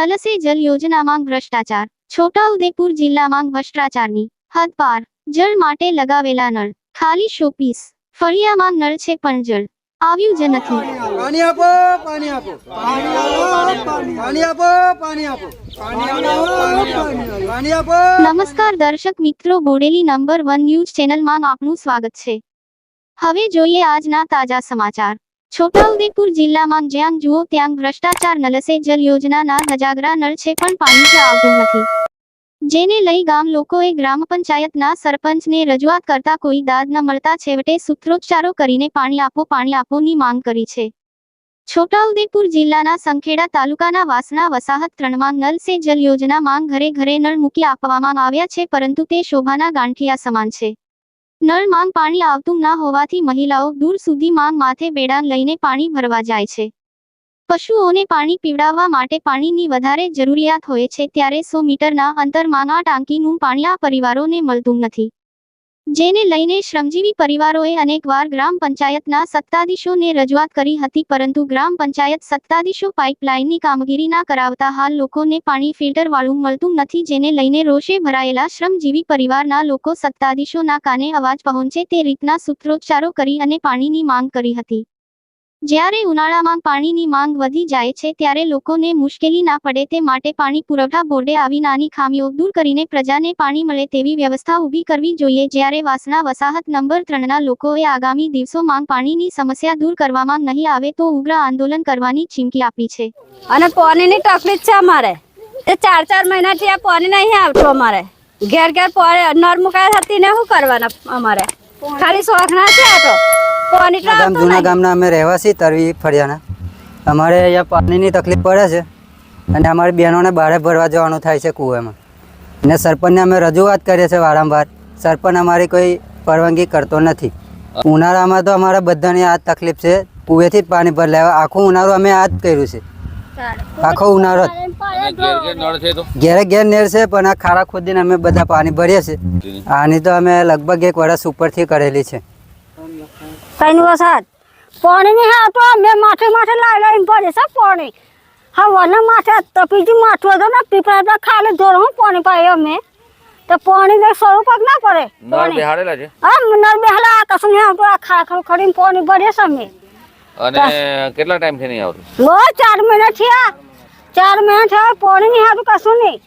Null સે જલ યોજનામાં ભ્રષ્ટાચાર. છોટાઉદેપુર જિલ્લામાં ભ્રષ્ટાચારની હદ પાર જળ માટે લગાવેલા નળ. ખાલી શોપીસ. ફળિયામાં નળ છે પણ જળ. આવ્યું જ નથી. પાણી આપો પાણી આપો. પાણી આપો પાણી આપો. પાણી આપો. નમસ્કાર દર્શક મિત્રો બોડેલી નંબર વન ન્યૂઝ ચેનલમાં આપનું સ્વાગત છે. હવે જોઈએ આજના તાજા સમાચાર. છોટાઉદેપુર જિલ્લામાં જ્યાં જુઓ ત્યાં ભ્રષ્ટાચાર નલસે જલ યોજનાના ધજાગરા નળ છે પણ પાણી જ આવતું નથી. જેને લઈ ગામ લોકોએ ગ્રામ પંચાયતના સરપંચને રજૂઆત કરતા કોઈ દાદ ન મળતા છેવટે સૂત્રોચ્ચારો કરીને પાણી આપો, પાણી આપોની માંગ કરી છે. છોટાઉદેપુર જિલ્લાના સંખેડા તાલુકાના વાસણા વસાહત ત્રણમાં નલ સે જલ યોજના માંગ ઘરે ઘરે નળ મૂકી આપવામાં આવ્યા છે પરંતુ તે શોભાના ગાંઠિયા સમાન છે. નળ માંગ પાણી આવતું ના હોવાથી મહિલાઓ દૂર સુધી માંગ માથે બેડાન લઈને પાણી ભરવા જાય છે. પશુઓને પાણી પીવડાવવા માટે પાણીની વધારે જરૂરિયાત હોય છે ત્યારે સો મીટરના અંતરમાં આ ટાંકીનું પાણી આ પરિવારોને મળતું નથી. જેને લઈને શ્રમજીવી પરિવારોએ અનેકવાર ગ્રામ પંચાયતના સત્તાધીશોને રજૂઆત કરી હતી, પરંતુ ગ્રામ પંચાયત સત્તાધીશો પાઇપલાઇનની કામગીરી ના કરાવતા હાલ લોકોને પાણી ફિલ્ટરવાળું મળતું નથી, જેને લઈને રોષે ભરાયેલા શ્રમજીવી પરિવારના લોકો સત્તાધીશોના કાને અવાજ પહોંચે તે રીતના સૂત્રોચ્ચારો કરી અને પાણીની માંગ કરી હતી. જ્યારે ઉનાળામાં પાણીની માંગ વધી જાય છે ત્યારે લોકોને મુશ્કેલી ના પડે તે માટે પાણી પુરવઠા બોર્ડે આવી નાની ખામીઓ દૂર કરીને પ્રજાને પાણી મળે તેવી વ્યવસ્થા ઊભી કરવી જોઈએ જ્યારે વાસણા વસાહત નંબર ત્રણના લોકોએ આગામી દિવસોમાં પાણીની સમસ્યા દૂર કરવામાં નહીં આવે તો ઉગ્ર આંદોલન કરવાની ચીમકી આપી છે. અને પાણીની તકલીફ છે અમારે. એ ચાર ચાર મહિનાથી આ પાણી નહીં આવતું અમારે. ઘેર ઘેર નર મુકાય હતી ને શું કરવાના અમારે? ખાલી શોખના છે આ તો. ગામ જૂના ગામના અમે રહેવાસી તરવી ફળિયાના. અમારે અહીંયા પાણીની તકલીફ પડે છે અને અમારી બહેનોને બહાર ભરવા જવાનું થાય છે કૂવામાં. અને સરપંચને અમે રજૂઆત કરીએ છીએ વારંવાર. સરપંચ અમારી કોઈ પરવાનગી કરતો નથી. ઉનાળામાં તો અમારા બધાની આ જ તકલીફ છે. કૂવેથી જ પાણી ભર લેવા. આખું ઉનાળું અમે આ જ કર્યું છે. આખો ઉનાળો જ. ઘેરે ઘેર નેર છે પણ આ ખાડા ખોદીને અમે બધા પાણી ભરીએ છીએ. આની તો અમે લગભગ એક વર્ષ ઉપરથી કરેલી છે. ત્રણ વરસાદ? પાણી હા તો અમે માથે માથે લાઈ લઈને ભરે છે પાણી. હા વને માથે તો બીજું માથું હતું ને પીપળા તો ખાલી ધોરણ પાણી પાય અમે. તો પાણી ને સ્વરૂપ જ ના પડે? પાણી. બેહાડેલા છે? હા નર બેહલા આકાશ ને આવતું આ ખાખર ખડીને પાણી ભરીએ છે અમે. અને કેટલા ટાઈમથી નહીં આવતું? બહુ ચાર મહિના થયા. ચાર મહિના થયા પાણી નહીં આવતું કશું નહીં.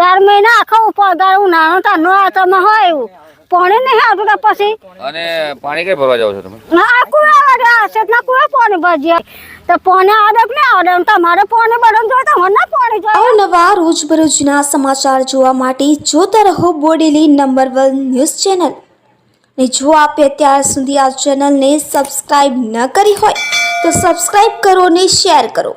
ચાર મહિના આખો ઉપર ઉનાળો નાનો તાનો આવતા હોય એવું. પાણી નહીં આવતું તો પછી? અને પાણી કઈ ભરવા જાવ છો તમે? ના કુવા વાળા છે ના કુવા પાણી ભરજે તો પાણી આવે કે ના તમારે પાણી બદલ જો તો મને પાણી જોઈએ. નવા રોજબરોજના સમાચાર જોવા માટે જોતા રહો Bodeli number one news channel. ને જો આપે અત્યાર સુધી આ ચેનલને સબસ્ક્રાઇબ ન કરી હોય તો સબસ્ક્રાઇબ કરો ને શેર કરો.